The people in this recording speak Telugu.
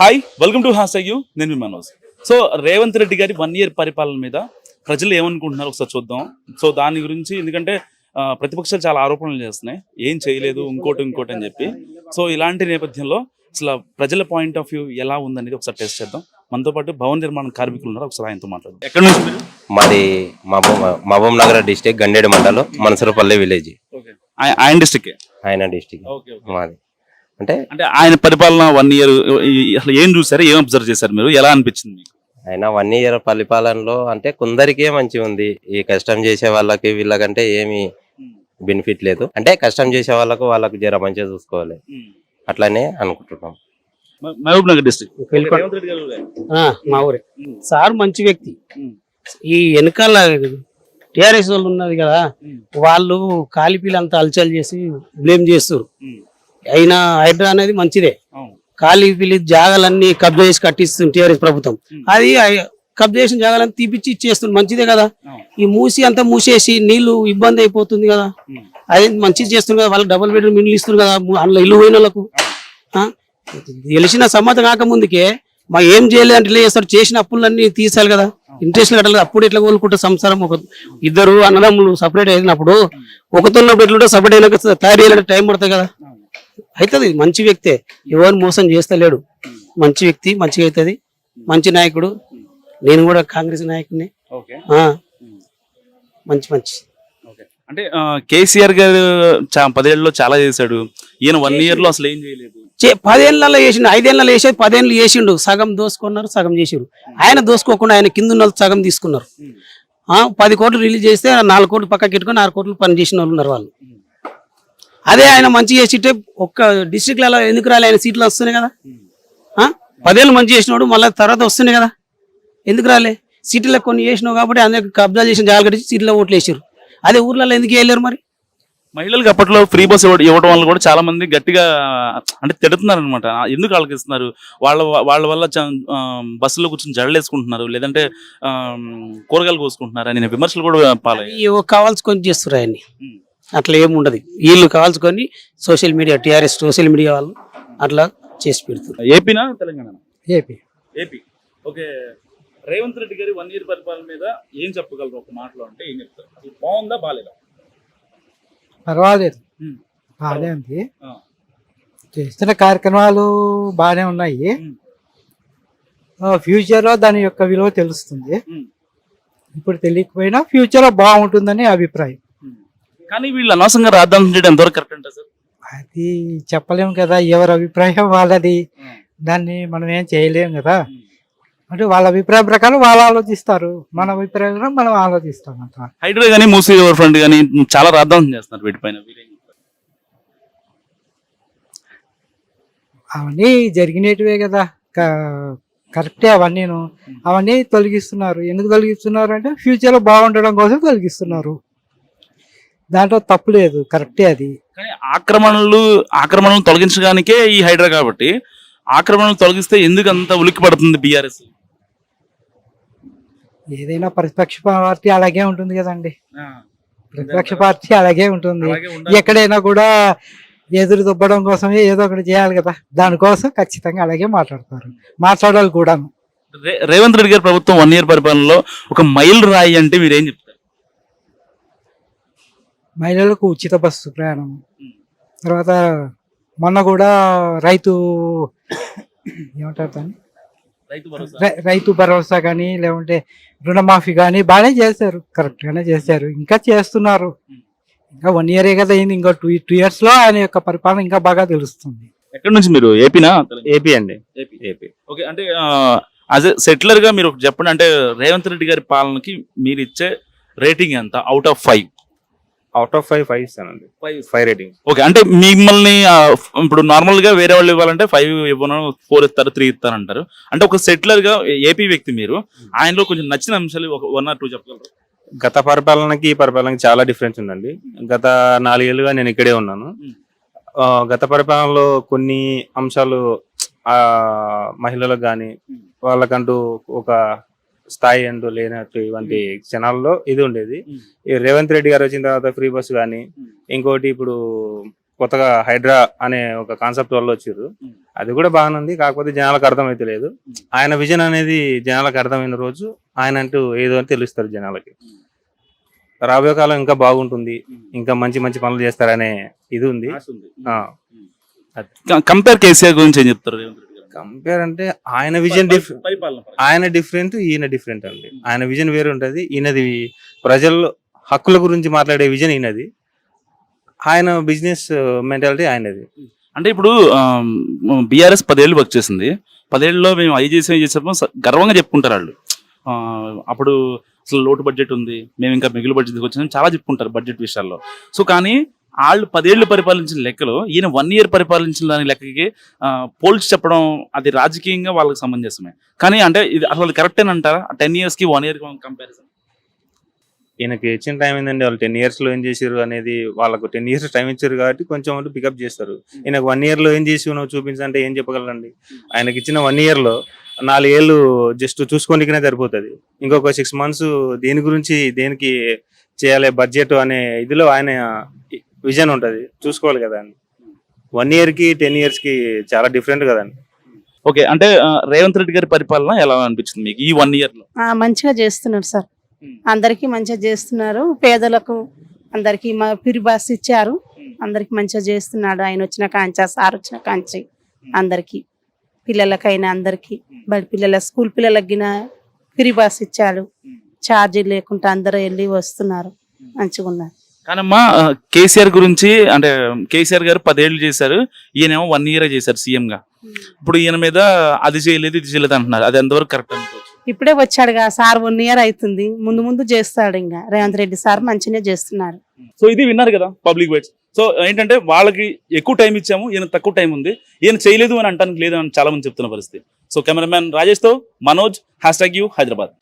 Hi welcome to hash U నేను మీ మనోజ్. సో రేవంత్ రెడ్డి గారి వన్ ఇయర్ పరిపాలన మీద ప్రజలు ఏమనుకుంటున్నారు? ఒకసారి చూద్దాం. సో దాని గురించి ఎందుకంటే ప్రతిపక్షాలు చాలా ఆరోపణలు చేస్తున్నాయి. ఏం చేయలేదు ఇంకోటి ఇంకోటి అని చెప్పి. సో ఇలాంటి నేపథ్యంలో అసలు ప్రజల పాయింట్ ఆఫ్ వ్యూ ఎలా ఉందనేది ఒకసారి టెస్ట్ చేద్దాం. మనతో పాటు భవన నిర్మాణ కార్మికులు ఉన్నారు. ఒకసారి ఆయనతో మాట్లాడదాం. ఎక్కడ నుంచి మీరు? మాది మహబూబ్ నగర్ డిస్టిక్ గండేడు మండలం మనసరపల్లి విలేజ్. ఓకే. ఆయన డిస్టిక్ ఆయన డిస్టిక్. Okay okay. మాది. అంటే అంటే ఆయన పరిపాలన వన్ ఇయర్ అసలు ఏం చూసారు ఏం అబ్జర్వ్ చేశారు మీరు? ఎలా అనిపించింది మీకు? ఆయన వన్ ఇయర్ పరిపాలనలో అంటే కొందరికే మంచి ఉంది. ఈ కష్టం చేసే వాళ్ళకి వీళ్ళకంటే ఏమి బెనిఫిట్ లేదు. అంటే కష్టం చేసే వాళ్ళకు వాళ్ళకు జర మంచిగా చూసుకోవాలి. అట్లానే అనుకుంటున్నాం. మహబూబ్ నగర్ ఆ, మా ఊరే. ఉమ్. సార్ మంచి వ్యక్తి. ఈ వెనకాల టిఆర్ఎస్ వాళ్ళు ఉన్నది కదా. వాళ్ళు కాలిపీలంతా అలచల్ చేసి బ్లేమ్ చేస్తారు. అయినా హైడ్రా అనేది మంచిదే. అవును. కాలిపీలి జాగాలన్నీ కబ్జా చేసి కట్టిస్తుంది టిఆర్ఎస్ ప్రభుత్వం. అది కబ్జా చేసిన జాగాలన్నీ తీపిచ్చి ఇచ్చేస్తుంది. మంచిదే కదా. ఈ మూసి అంతా మూసేసి నీళ్ళు ఇబ్బంది అయిపోతుంది కదా. అది మంచిది చేస్తుంది కదా. వాళ్ళకి డబుల్ బెడ్రూమ్ ఇల్లు ఇస్తుంది కదా. అందులో ఇల్లు పోయిన వాళ్ళకు? గెలిచిన సమ్మతం కాకముందుకే మా ఏం చేయలేదు అంటే ఇట్లా చేస్తాడు చేసిన అప్పులన్నీ తీసాలి కదా. ఇంట్రెస్ట్ కట్టాలి అప్పుడు ఎట్లా కోలుకుంటే సంసారం ఒక ఇద్దరు అన్నదమ్ములు సపరేట్ అయినప్పుడు ఒకతున్నప్పుడు ఎట్లుంటే సపరేట్ అయినాక తయారు చేయాలంటే టైం పడుతుంది కదా. అవుతుంది మంచి వ్యక్తే. ఎవరిని మోసం చేస్తలేడు. మంచి వ్యక్తి మంచిగా అవుతుంది మంచి నాయకుడు. నేను కూడా కాంగ్రెస్ నాయకుడిని. మంచి మంచి. అంటే కేసీఆర్ గారు పదేళ్ళలో చాలా చేశాడు. ఈయన వన్ ఇయర్లో అసలు ఏం చేయలేదు. చే పదేళ్ళలో వేసిండు ఐదేళ్ళలో వేసేది పదేళ్ళు వేసిండు సగం దోసుకున్నారు సగం చేసిండు. ఆయన దోసుకోకుండా ఆయన కింద ఉన్న సగం తీసుకున్నారు. పది కోట్లు రిలీజ్ చేస్తే నాలుగు కోట్లు పక్కకి పెట్టుకొని ఆరు కోట్లు పని చేసిన వాళ్ళు ఉన్నారు వాళ్ళు. అదే ఆయన మంచి చేసిట్టే ఒక్క డిస్ట్రిక్ట్లలో ఎందుకు రాలే? ఆయన సీట్లు వస్తున్నాయి కదా. ఆ? పదేళ్ళు మంచి చేసినోడు మళ్ళీ తర్వాత వస్తున్నాయి కదా. ఎందుకు రాలే? సిటీలో కొన్ని చేసినావు కాబట్టి అందరికి కబ్జా చేసిన జాగ్రత్త కట్టి సిటీలో ఓట్లు వేసారు అదే ఊర్లలో ఎందుకు వేయలేరు మరి? మహిళలకు అప్పట్లో ఫ్రీ బస్ ఇవ్వ- ఇవ్వడం వల్ల కూడా చాలా మంది గట్టిగా అంటే తిడుతున్నారు అనమాట ఎందుకు వాళ్ళకి ఇస్తున్నారు వాళ్ళ వాళ్ళ వల్ల బస్సులో కూర్చొని జడలేసుకుంటున్నారు లేదంటే కూరగాయలు కోసుకుంటున్నారు? అని విమర్శలు కూడా పాలయ్యాయి ఇవి కావాల్సుకొని చేస్తారు ఆయన్ని. అట్లా ఏమి ఉండదు. వీళ్ళు కావాల్సుకొని social media TRS social media వాళ్ళు అట్లా చేసి పెడుతున్నారు. ఏపీనా Telangana AP. AP. Okay. Revanth Reddy గారి వన్ ఇయర్ పరిపాలన మీద ఏం చెప్పగలరు? ఒక మాటలో అంటే ఏం చెప్తారు? బాగుందా బాగాలేదా పర్వాలేదు. బాగానే ఉంది. చేస్తున్న కార్యక్రమాలు బాగానే ఉన్నాయి. ఉమ్. ఫ్యూచర్లో దాని యొక్క విలువ తెలుస్తుంది. ఇప్పుడు తెలియకపోయినా ఫ్యూచర్లో బాగుంటుందని అభిప్రాయం. కానీ వీళ్ళు అనవసరంగా రాద్దాం చేయడం ఎంతవరకు కరెక్ట్ అంటారు సార్? అది చెప్పలేము కదా ఎవరి అభిప్రాయం వాళ్ళది. దాన్ని మనం ఏం చేయలేం కదా. అంటే వాళ్ళ అభిప్రాయం ప్రకారం వాళ్ళు ఆలోచిస్తారు. మన అభిప్రాయం ప్రకారం మనం ఆలోచిస్తాం అంత. హైడ్రా కానీ మూసీ రివర్ ఫ్రంట్ కానీ చాలా రాద్దాం చేస్తున్నారు వీటిపైన? అవన్నీ జరిగినటివే కదా. కరెక్టే అవన్నీను. అవన్నీ తొలగిస్తున్నారు. ఎందుకు తొలగిస్తున్నారు అంటే ఫ్యూచర్లో బాగుండడం కోసం తొలగిస్తున్నారు. దాంట్లో తప్పు లేదు కరెక్టే అది. కానీ ఆక్రమణలు ఆక్రమణలు తొలగించడానికే ఈ హైడ్రా కాబట్టి ఆక్రమణలు తొలగిస్తే ఎందుకు అంత ఉలిక్కి పడుతుంది బీఆర్ఎస్ ఏదైనా ప్రతిపక్ష పార్టీ అలాగే ఉంటుంది కదండి. ప్రతిపక్ష పార్టీ అలాగే ఉంటుంది. ఎక్కడైనా కూడా ఎదురు దుబ్బడం కోసమే ఏదో ఒకటి చేయాలి కదా. దానికోసం ఖచ్చితంగా అలాగే మాట్లాడతారు. మాట్లాడాలి కూడా రేవంత్ రెడ్డి గారి ప్రభుత్వం వన్ ఇయర్ పరిపాలనలో ఒక మైల్ రాయి అంటే మీరేం చెప్తారు? మహిళలకు ఉచిత బస్సు ప్రయాణం. తర్వాత మొన్న కూడా రైతు ఏమంటారు దాన్ని? రైతు భరోసా. రై- రైతు భరోసా కానీ లేకుంటే రుణమాఫీ కానీ బాగానే చేశారు. కరెక్ట్ గానే చేశారు. ఇంకా చేస్తున్నారు. ఇంకా వన్ ఇయరే కదా అయింది. ఇంకా టూ టూ ఇయర్స్లో ఆయన యొక్క పరిపాలన ఇంకా బాగా తెలుస్తుంది. ఎక్కడి నుంచి మీరు? ఏపీనా? ఏపీ అండి. ఏపీ. ఏపీ. ఓకే అంటే యాజ్ ఎ సెటిలర్గా మీరు చెప్పండి అంటే రేవంత్ రెడ్డి గారి పాలనకి మీరు ఇచ్చే రేటింగ్ ఎంత? Out of five out of five five ఇస్తానండి ఫైవ్ ఫైవ్ రేటింగ్ ఓకే అంటే మిమ్మల్ని ఆ, ఇప్పుడు నార్మల్గా వేరే వాళ్ళు ఇవ్వాలంటే ఫైవ్ ఇవ్వను ఫోర్ ఇస్తారు త్రీ ఇస్తారు అంటారు. అంటే ఒక సెటిలర్గా ఏపీ వ్యక్తి మీరు ఆయనలో కొంచెం నచ్చిన అంశాలు ఒక వన్ ఆర్ టూ చెప్పగలరు? గత పరిపాలనకి ఈ పరిపాలనకి చాలా డిఫరెన్స్ ఉందండి. గత నాలుగేళ్ళుగా నేను ఇక్కడే ఉన్నాను. మ్మ్. ఆ, గత పరిపాలనలో కొన్ని అంశాలు ఆ మహిళలకు కానీ మ్మ్. వాళ్ళకంటూ ఒక స్థాయి అంటూ లేనట్టు ఇవంటి క్షణాల్లో ఇది ఉండేది. రేవంత్ రెడ్డి గారు వచ్చిన తర్వాత ఫ్రీ బస్ కానీ. ఇంకోటి ఇప్పుడు కొత్తగా హైడ్రా అనే ఒక కాన్సెప్ట్ వల్ల వచ్చారు. అది కూడా బాగానే ఉంది కాకపోతే జనాలకు అర్థమైతే లేదు. ఆయన విజన్ అనేది జనాలకు అర్థమైన రోజు ఆయన అంటూ ఏదో అని తెలుస్తారు జనాలకి. రాబోయే కాలం ఇంకా బాగుంటుంది ఇంకా మంచి మంచి పనులు చేస్తారనే ఇది ఉంది. కంపేర్ కేసీఆర్ గురించి ఏం చెప్తారు రేవంత్ రెడ్డి? గారు? కంపేర్ అంటే ఆయన విజన్. ఆయన డిఫరెంట్ ఈయన డిఫరెంట్ అండి. ఆయన విజన్ వేరే ఉంటది. ఈయనది ప్రజల హక్కుల గురించి మాట్లాడే విజన్ ఈయనది. ఆయన బిజినెస్ మెంటాలిటీ ఆయనది. అంటే ఇప్పుడు బీఆర్ఎస్ పదేళ్ళు వర్క్ చేసింది. పదేళ్ళలో మేము అవి చేసాం చేసాము గర్వంగా చెప్పుకుంటారు వాళ్ళు. అప్పుడు అసలు లోటు బడ్జెట్ ఉంది. మేము ఇంకా మిగులు బడ్జెట్ వచ్చాము చాలా చెప్పుకుంటారు బడ్జెట్ విషయాల్లో. సో కానీ వాళ్ళు పదేళ్ళు పరిపాలించిన లెక్కలు ఈయన వన్ ఇయర్ పరిపాలించిన దాని లెక్కకి పోల్చి చెప్పడం అది రాజకీయంగా వాళ్ళకి సమంజసమే. కానీ అంటే ఇది అసలు కరెక్టేనంటారా టెన్ ఇయర్స్కి వన్ ఇయర్ కంపారిజన్ ఈయనకి ఇచ్చిన టైం ఏంటంటే వాళ్ళు టెన్ ఇయర్స్లో ఏం చేసారు అనేది వాళ్ళకు టెన్ ఇయర్స్ టైం ఇచ్చారు కాబట్టి కొంచెం వాళ్ళు పికప్ చేస్తారు. ఈయనకు వన్ ఇయర్లో ఏం చేసి నువ్వు చూపించాలంటే ఏం చెప్పగలండి ఆయనకి ఇచ్చిన వన్ ఇయర్లో నాలుగేళ్ళు జస్ట్ చూసుకోనికనే సరిపోతుంది. ఇంకొక సిక్స్ మంత్స్ దేని గురించి దేనికి చేయాలి? బడ్జెట్ అనే ఇదిలో ఆయన విజన్ ఉంటది. చూసుకోవాలి కదా వన్ ఇయర్కి టెన్ ఇయర్స్కి చాలా డిఫరెంట్ కదండి ఓకే అంటే ఆ, రేవంత్ రెడ్డి గారి పరిపాలన ఎలా అనిపించింది మీకు ఈ వన్ ఇయర్లో? ఆ, మంచిగా చేస్తున్నాడు సార్. Hmm. అందరికి మంచిగా చేస్తున్నారు. పేదలకు అందరికి మా పిరి బస్ ఇచ్చారు. Hmm. అందరికి మంచిగా చేస్తున్నాడు. ఆయన వచ్చిన కాంచి సార్ వచ్చిన కాంచి అందరికి. పిల్లలకైనా అందరికి. బడి పిల్లల స్కూల్ పిల్లలకి గిన ఫ్రీ బస్ ఇచ్చాడు. ఛార్జీ లేకుండా అందరూ వెళ్ళి వస్తున్నారు. మంచిగా ఉన్నారు కానమ్మా కేసీఆర్ గురించి అంటే కేసీఆర్ గారు పదేళ్ళు చేశారు ఈయనేమో వన్ ఇయర్ చేశారు సీఎం గా. ఇప్పుడు ఈయన మీద అది చేయలేదు ఇది చేయలేదు అంటున్నారు. అది ఎంతవరకు కరెక్ట్ అనుకోవచ్చు? ఇప్పుడే వచ్చాడుగా సార్ వన్ ఇయర్ అవుతుంది ముందు ముందు చేస్తాడు ఇంకా. రేవంత్ రెడ్డి సార్ మంచిగానే చేస్తున్నాడు సో ఇది విన్నారు కదా పబ్లిక్ వైట్స్ సో ఏంటంటే వాళ్ళకి ఎక్కువ టైం ఇచ్చాము ఈయన తక్కువ టైం ఉంది. ఈయన చేయలేదు అని అంటానికి లేదు అని చాలా మంది చెప్తున్న పరిస్థితి. సో కెమెరామ్యాన్ రాజేష్తో Manoj hashtag U Hyderabad